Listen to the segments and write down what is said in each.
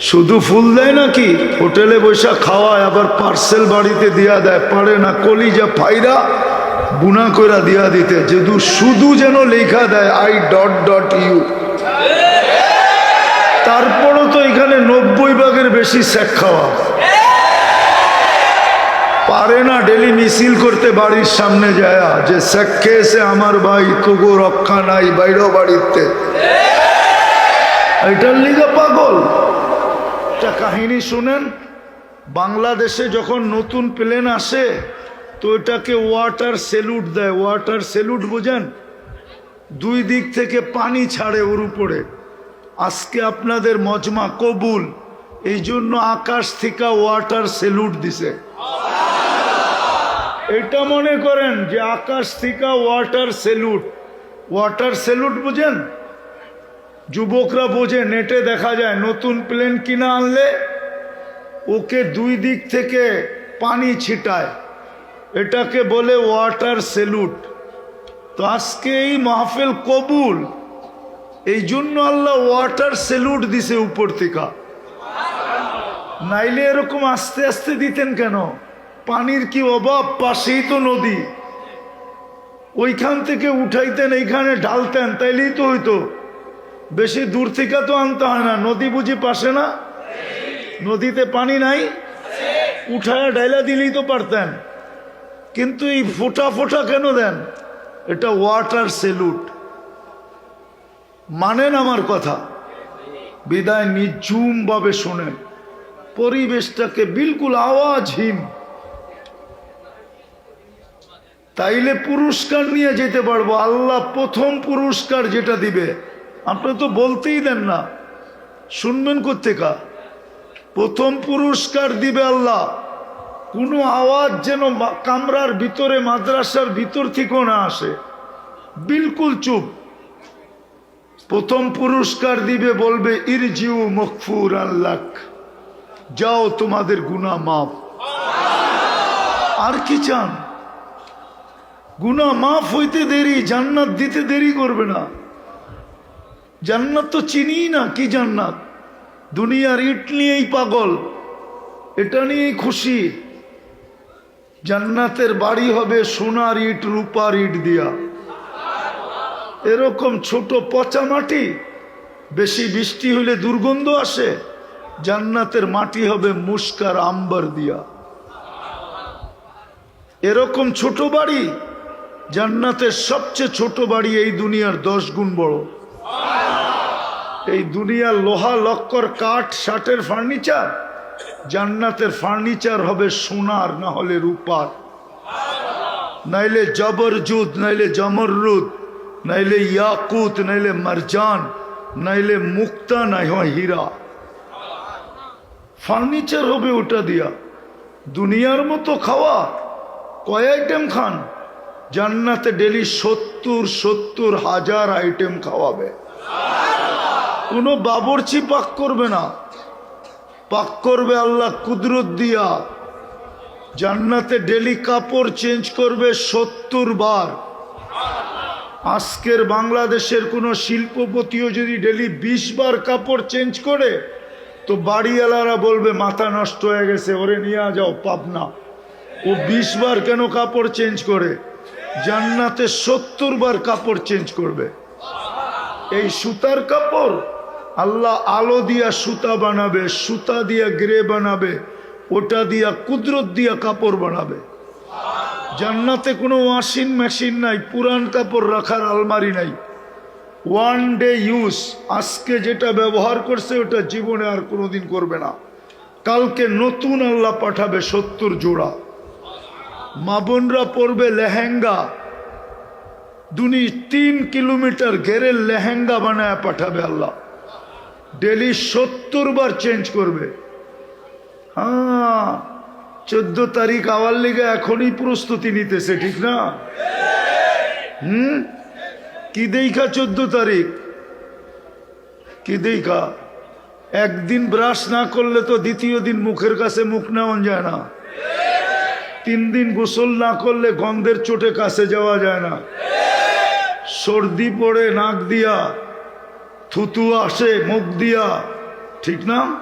শুধু ফুল দেয় নাকি হোটেলে বসে খাওয়ায়, আবার পার্সেল বাড়িতে দিয়া দেয়। পারে না কলিজা ফাইরা বুনা কইরা দিয়া দিতে। যেহেতু শুধু যেন লেখা দেয়, আই ডট ডট ইউ। তারপরও তো এখানে নব্বই ভাগের বেশি শেখ খাওয়া। পারে না ডেলি মিছিল করতে বাড়ির সামনে যায়, যে শেখ খেয়েছে আমার ভাই তবু রক্ষা নাই বাইরেও বাড়িতে। এটার লিগে পাগল। একটা কাহিনী শুনেন, বাংলাদেশে যখন নতুন প্লেন আসে, তো এটাকে ওয়াটার সেলুট দেয়। ওয়াটার সেলুট বোঝেন? দুই দিক থেকে পানি ছাড়ে ওর উপরে। আজকে আপনাদের মজমা কবুল। এই জন্য আকাশ থেকে ওয়াটার সেলুট দিছে। এটা মনে করেন যে আকাশ থেকে ওয়াটার সেলুট। ওয়াটার সেলুট বুঝেন? যুবকরা বোঝে নেটে দেখা যায় নতুন প্লেন কিনা আনলে ওকে দুই দিক থেকে পানি ছিটায়। এটাকে বলে ওয়াটার সেলুট তো আজকে এই মাহফিল কবুল। এই জন্য আল্লাহ ওয়াটার সেলুট দিছে উপর থেকে। নাইলে এরকম আস্তে আস্তে দিতেন কেন? পানির কি অভাব? পাশেই তো নদী। ওইখান থেকে উঠাইতেন, এইখানে ঢালতেন, তাইলেই তো হইতো। বেশি দূর থেকে তো আনতে হয় না। নদী বুঝি পাশে না? নদীতে পানি নাই? উঠায় ডাইলা দিলেই তো পারতেন। কিন্তু এই ফোটা ফোটা কেন দেন? এটা ওয়াটার সেলুট মানেন আমার কথা। বিদায় নিঝুম ভাবে শোনেন। পরিবেশটাকে বিলকুল আওয়াজহীন। তাইলে পুরস্কার নিয়ে যেতে পারব। আল্লাহ প্রথম পুরস্কার যেটা দিবে। আপনি তো বলতেই দেন না। শুনবেন কোথেকা প্রথম পুরস্কার দিবে আল্লাহ। কোনো আওয়াজ যেন কামরার ভিতরে, মাদ্রাসার ভিতর থেকেও না আসে। বিলকুল চুপ। প্রথম পুরস্কার দিবে বলবে, ইরজিউ মকফুর আল্লাহ যাও তোমাদের গুনা মাফ। আর কি চান? গুনা মাফ হইতে দেরি, জান্নাত দিতে দেরি করবে না। জান্নাত তো চিনি না, কি জান্নাত? দুনিয়ার ইট নিয়েই পাগল, এটা নিয়েই খুশি। জান্নাতের বাড়ি হবে সোনার ইট, রূপার ইট দিয়া। এরকম ছোট পচা মাটি, বেশি বৃষ্টি হইলে দুর্গন্ধ আসে, জান্নাতের মাটি হবে মুস্কার আম্বার দিয়া। এরকম ছোট বাড়ি, জান্নাতের সবচেয়ে ছোট বাড়ি এই দুনিয়ার দশ গুণ বড়। এই দুনিয়ার লোহা লক্কর, কাঠ, শার্টের ফার্নিচার। জান্নাতের ফার্নিচার হবে সোনার, না হলে রূপার। নাইলে জবরজুদ নাইলে জমররুদ, নাইলে ইয়াকুত, নাইলে মারজান, নাইলে মুক্তা নাই হয় হীরা। ফার্নিচার হবে ওটা দিয়া। দুনিয়ার মতো খাওয়া, কয় আইটেম খান? জান্নাতে ডেলি সত্তর সত্তর হাজার আইটেম খাওয়াবে। কোনো বাবরচি পাক করবে না। পাক করবে আল্লাহ কুদরত দিয়া। জান্নাতে ডেলি কাপড় চেঞ্জ করবে সত্তর বার। আজকের বাংলাদেশের কোনো শিল্পপতিও যদি ডেলি বিশ বার কাপড় চেঞ্জ করে, তো বাড়িওয়ালারা বলবে, মাথা নষ্ট হয়ে গেছে, ওরে নিয়ে যাও, পাবনা। ও বিশ বার কেন কাপড় চেঞ্জ করে? জান্নাতে সত্তর বার কাপড় চেঞ্জ করবে। এই সুতার কাপড় আল্লাহ আলো দিয়া সুতা বানাবে, সুতা দিয়া গ্রে বানাবে, ওটা দিয়া কুদরত দিয়া কাপড় বানাবে। জান্নাতে কোনো ওয়াশিং মেশিন নাই, পুরান কাপড় রাখার আলমারি নাই। ওয়ান ডে ইউজ আজকে যেটা ব্যবহার করছে ওটা জীবনে আর কোনোদিন করবে না। কালকে নতুন আল্লাহ পাঠাবে সত্তর জোড়া। মা বোনরা পরবে লেহেঙ্গা। দুনি তিন কিলোমিটার ঘেরে লেহেঙ্গা বানায় পাঠাবে আল্লাহ। ডেলি সত্তর বার চেঞ্জ করবে। হ্যাঁ চোদ্দ তারিখ আওয়ার লিগে এখনই প্রস্তুতি নিতেছে, ঠিক না? হুম? কি দেখা চোদ্দ তারিখ? কি দেখা একদিন ব্রাশ না করলে তো দ্বিতীয় দিন মুখের কাছে মুখ নেওয়া যায় না। তিন দিন গোসল না করলে গন্ধের চোটে কাছে যাওয়া যায় না। সর্দি পড়ে, নাক দিয়া থুতু আসে, মুখ দিয়া। ঠিক না?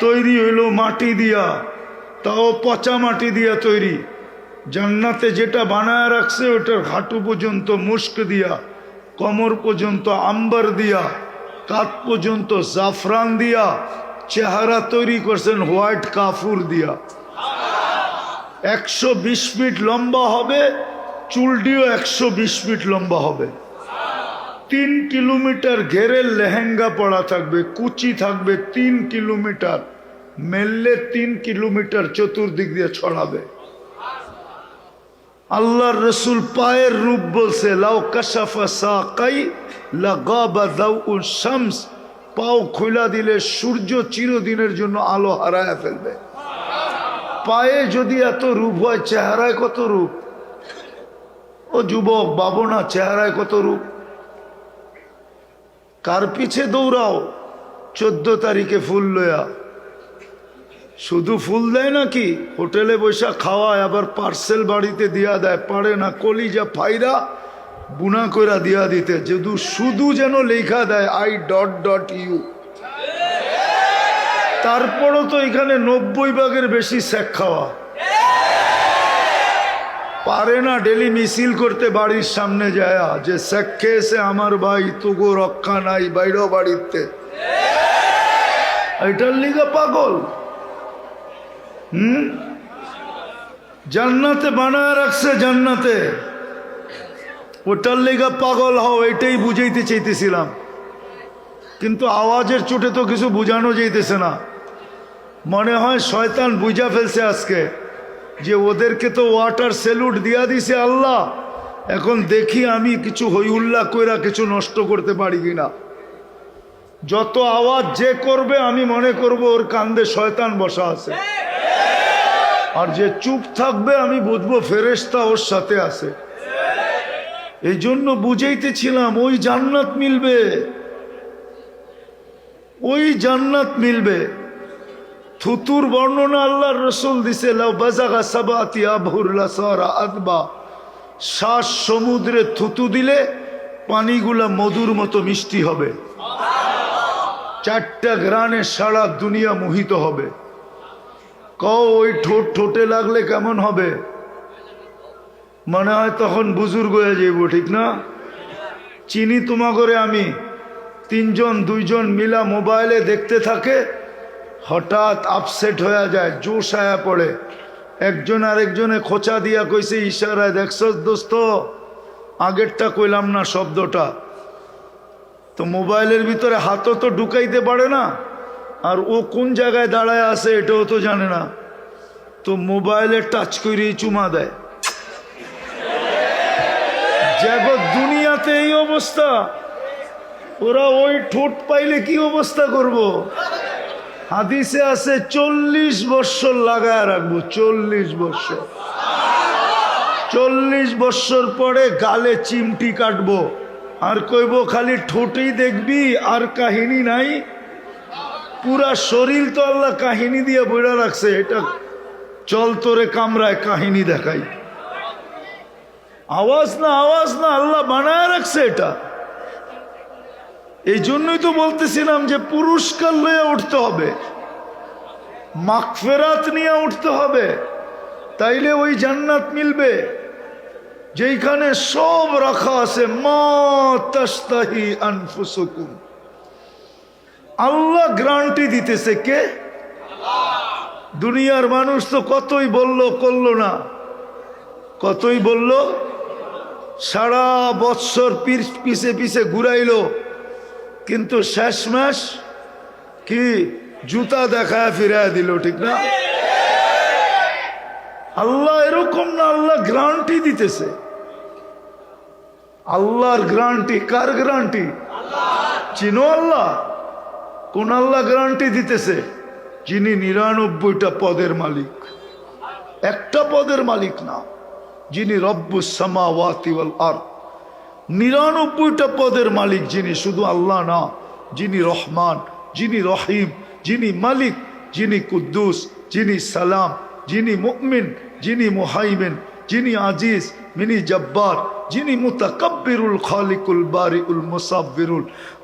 তৈরি হইল মাটি দিয়া। তাও পচা মাটি দিয়া তৈরি। জান্নাতে যেটা বানায় রাখছে, ওটার হাঁটু পর্যন্ত মুস্ক দিয়া, কমর পর্যন্ত আম্বার দিয়া, কাত পর্যন্ত জাফরান দিয়া, চেহারা তৈরি করছেন হোয়াইট কাফুর দিয়া। একশো বিশ ফিট লম্বা হবে, চুলটিও একশো বিশ ফিট লম্বা হবে। তিন কিলোমিটার ঘেরে লেহেঙ্গা পড়া থাকবে, কুচি থাকবে তিন কিলোমিটার। মেললে তিন কিলোমিটার চতুর্দিক দিয়ে ছড়াবে। আল্লাহর রসুল পায়ের রূপ বলছে, লাউ কাশাফা শামস। পাও খোলা দিলে সূর্য চিরদিনের জন্য আলো হারায় ফেলবে। পায়ে যদি এত রূপ হয়, চেহারায় কত রূপ? ও যুবক, বাবু না, চেহারায় কত রূপ? কার পিছে দৌড়াও? চোদ্দ তারিখে ফুল লয়া। শুধু ফুল দেয় নাকি? হোটেলে বৈশা খাওয়ায়, আবার পার্সেল বাড়িতে দিয়া দেয়। পারে না কলিজা ফাইরা বুনা কইরা দিয়া দিতে। যদি শুধু যেন লেখা দেয়, আই ডট ডট ইউ। তারপরও তো এখানে নব্বই ভাগের বেশি স্যাক খাওয়া। পারে না ডেলি মিছিল করতে, বাড়ির সামনে যায়, যে স্যাক খেয়েছে আমার ভাই, তুগো রক্ষা নাই বাইরেও বাড়িতে। এটার লিগা পাগল। হুম? জান্নাতে বানায় রাখছে জান্নাতে। ওটার লেগা পাগল হও এটাই বুঝাইতে চাইতেছিলাম। কিন্তু আওয়াজের চোটে তো কিছু বুঝানো যাইতেছে না। মনে হয় শয়তান বুঝা ফেলছে আজকে। যে ওদেরকে তো ওয়াটার সেলুট দিয়া দিছে আল্লাহ। এখন দেখি আমি কিছু হইহুল্লা কইরা কিছু নষ্ট করতে পারি কিনা। যত আওয়াজ যে করবে, আমি মনে করব ওর কান্দে শয়তান বসা আছে। আর যে চুপ থাকবে, আমি বুঝব ফেরেস্তা ওর সাথে আছে। এই জন্য বুঝাইতেছিলাম, ওই জান্নাত মিলবে। ওই জান্নাত মিলবে। থুতুর বর্ণনা আল্লাহর রসুল দিছে শ্বাস সমুদ্রে থুতু দিলে পানিগুলা মধুর মতো মিষ্টি হবে। চারটা গ্রানে সারা দুনিয়া মোহিত হবে। কও, ওই ঠোঁট ঠোঁটে লাগলে কেমন হবে? মনে হয় তখন বুজুর্গ হয়ে যাইব ঠিক না? চিনি তোমা করে আমি। তিনজন, দুইজন মিলা মোবাইলে দেখতে থাকে হঠাৎ আপসেট হয়ে যায়, জোশ আয়া পড়ে। একজন আরেকজনে খোঁচা দিয়া কইছে ইশারায় দেখছস দোস্ত? আগেরটা কইলাম না শব্দটা। তো মোবাইলের ভিতরে হাতও তো ঢুকাইতে পারে না, আর ও কোন জায়গায় দাঁড়ায় আছে এটাও তো জানে না। তো মোবাইলে টাচ করেই চুমা দেয়। জগৎ দুনিয়াতে এই অবস্থা। ওরা ওই ঠোঁট পাইলে কি অবস্থা করব। হাদিসে আছে চল্লিশ বৎসর লাগায় রাখব, চল্লিশ বৎসর। চল্লিশ বৎসর পরে গালে চিমটি কাটবো। আর কইব, খালি ঠোঁটেই দেখবি, আর কাহিনী নাই। পুরা শরীর তো আল্লাহ কাহিনী দিয়ে বইরা রাখছে, এটা চল তোরে কামরায় কাহিনী দেখাই। আওয়াজ না আওয়াজ না, আল্লাহ বানায় রাখছে এটা। এই জন্যই তো বলতেছিলাম যে পুরস্কার লয়ে উঠতে হবে। মাকফেরাত নিয়ে উঠতে হবে। তাইলে ওই জান্নাত মিলবে। যেইখানে সব রাখা আছে আল্লাহ গ্রান্টি দিতেছে কে? দুনিয়ার মানুষ তো কতই বলল, করল না। কতই বলল? সারা বৎসর পিছে পিছে ঘুরাইলো। কিন্তু শেষ মাস কি জুতা দেখায় ফিরায় দিল, ঠিক না? আল্লাহ এরকম না, আল্লাহ গ্রান্টি দিতেছে। আল্লাহর গ্রান্টি কার গ্রান্টি চিনো আল্লাহ? কোন আল্লাহ গ্যারান্টি দিতেছে? যিনি নিরানব্বইটা পদের মালিক। একটা পদের মালিক না, যিনি রব্বুস সামাওয়াতি ওয়াল আর নিরানব্বইটা পদের মালিক যিনি শুধু আল্লাহ না, যিনি রহমান, যিনি রহিম, যিনি মালিক, যিনি কুদ্দুস, যিনি সালাম, যিনি মুকমিন যিনি মোহাইমেন, যিনি আজিজ মিনি জব্বার যিনি মুতাকাব্বিরুল খালিকুল বারিউল মুসাব্বিরুল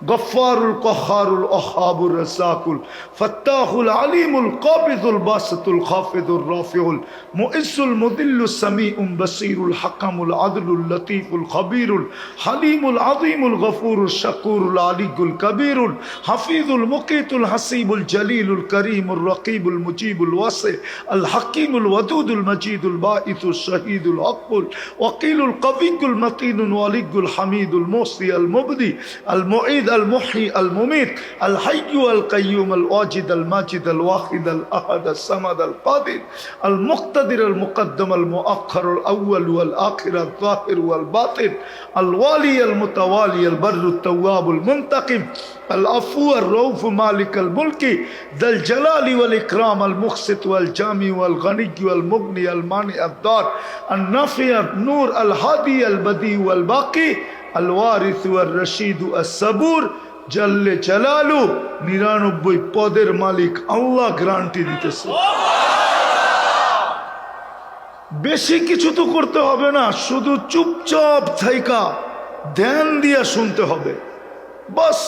গফফারুল কহারুল অহাবুর রাসাকুল ফত্তাহুল আলিমুল কাবিদুল বাসতুল খাফিদুর রাফিউল মুইসুল মুদিল্লুস সামিউম বসীরুল হাকামুল আদলুল লতীফুল খবীরুল হালিমুল আযীমুল গফুরুল শাকুরুল আলিকুল কবীরুল হাফিজুল মুকিতুল হাসিবুল জলিলুল করিমুল রকিবুল মুজিবুল ওয়াসি আল হাকিমুল ওয়াদুদুল মজিদুল বাঈসুল শহীদুল হকুল ওয়াকিলুল কবিকুল মতিনুল ওয়ালিকুল হামিদুল মোসি আল মুবদি, আল মুঈদ আল মুহি আল মুমিত, আল হাইয়ু আল কাইয়ুম আল ওয়াজিদ আল মাজিদ আল ওয়াহিদ আল আহাদ আল সামাদ আল কাদির, আল মুক্তাদির আল মুকদ্দম আল মুআক্ষর আল আউয়াল ওয়াল আখির আল তাহির ওয়াল বাতিন, আল ওয়ালি আল মুতাওয়ালি আল বর التواب المنتقم العفو الرؤوف مالك الملك ذا الجلال والإكرام المقسط والجامع والغني والمغني المانع الدار النافع النور الهادي البديع والباقي الوارث والرشيد الصبور জাল্লে জালালু নিরানব্বই পদের মালিক আল্লাহ গ্রান্টি দিতেছে বেশি কিছু তো করতে হবে না শুধু চুপচাপ থাইকা ধ্যান দিয়া শুনতে হবে বাস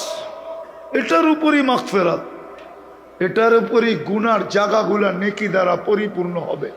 এটার উপরই মাখ ফেরাত এটার উপরই গুনার জায়গাগুলা নেকি দ্বারা পরিপূর্ণ হবে।